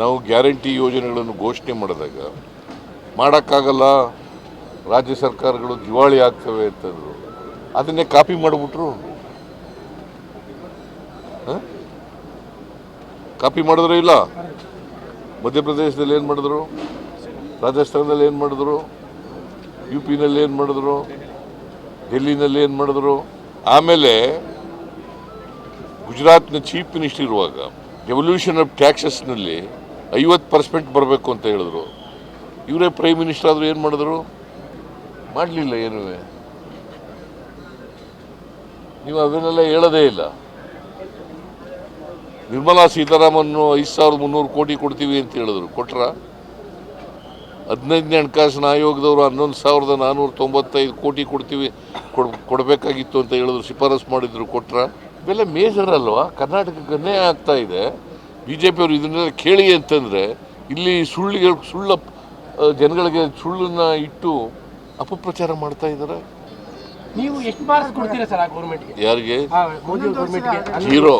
ನಾವು ಗ್ಯಾರಂಟಿ ಯೋಜನೆಗಳನ್ನು ಘೋಷಣೆ ಮಾಡಿದಾಗ ಮಾಡೋಕ್ಕಾಗಲ್ಲ, ರಾಜ್ಯ ಸರ್ಕಾರಗಳು ದಿವಾಳಿ ಆಗ್ತವೆ ಅಂತಂದರು. ಅದನ್ನೇ ಕಾಪಿ ಮಾಡಿಬಿಟ್ರು. ಕಾಪಿ ಮಾಡಿದ್ರು ಇಲ್ಲ. ಮಧ್ಯಪ್ರದೇಶದಲ್ಲಿ ಏನು ಮಾಡಿದ್ರು? ರಾಜಸ್ಥಾನದಲ್ಲಿ ಏನು ಮಾಡಿದ್ರು? ಯು ಪಿನಲ್ಲಿ ಏನು ಮಾಡಿದ್ರು? ಡೆಲ್ಲಿನಲ್ಲಿ ಏನು ಮಾಡಿದ್ರು? ಆಮೇಲೆ ಗುಜರಾತ್ನ ಚೀಫ್ ಮಿನಿಸ್ಟರ್ ಇರುವಾಗ ರೆವಲ್ಯೂಷನ್ ಆಫ್ ಟ್ಯಾಕ್ಸಸ್ನಲ್ಲಿ ಐವತ್ತು ಪರ್ಸೆಂಟ್ ಬರಬೇಕು ಅಂತ ಹೇಳಿದ್ರು. ಇವರೇ ಪ್ರೈಮ್ ಮಿನಿಸ್ಟರ್ ಆದರೂ ಏನು ಮಾಡಿದ್ರು? ಮಾಡಲಿಲ್ಲ ಏನೂ. ನೀವು ಅದನ್ನೆಲ್ಲ ಹೇಳೋದೇ ಇಲ್ಲ. ನಿರ್ಮಲಾ ಸೀತಾರಾಮನ್ ಐದು ಸಾವಿರದ ಮುನ್ನೂರು ಕೋಟಿ ಕೊಡ್ತೀವಿ ಅಂತ ಹೇಳಿದ್ರು. ಕೊಟ್ರ? ಹದಿನೈದನೇ ಹಣಕಾಸಿನ ಆಯೋಗದವರು ಹನ್ನೊಂದು ಸಾವಿರದ ನಾನ್ನೂರ ತೊಂಬತ್ತೈದು ಕೋಟಿ ಕೊಡ್ತೀವಿ, ಕೊಡ್, ಕೊಡಬೇಕಾಗಿತ್ತು ಅಂತ ಹೇಳಿದ್ರು, ಶಿಫಾರಸು ಮಾಡಿದ್ರು, ಕೊಟ್ರ? ಇವೆಲ್ಲ ಮೇಜರ್ ಅಲ್ವಾ? ಕರ್ನಾಟಕಕ್ಕೆ ಆಗ್ತಾ ಇದೆ. ಬಿ ಜೆ ಪಿಯವರು ಇದನ್ನೆಲ್ಲ ಕೇಳಿ ಅಂತಂದರೆ ಇಲ್ಲಿ ಸುಳ್ಳಿಗೆ ಸುಳ್ಳ ಜನಗಳಿಗೆ ಸುಳ್ಳನ್ನ ಇಟ್ಟು ಅಪಪ್ರಚಾರ ಮಾಡ್ತಾ ಇದ್ದಾರೆ ನೀವು ಎಷ್ಟು ಮಾರ್ಕ್ಸ್ ಕೊಡ್ತೀರಾ ಸರ್ ಆ ಗೌರ್ಮೆಂಟ್ಗೆ ಯಾರಿಗೆ? ಜೀರೋ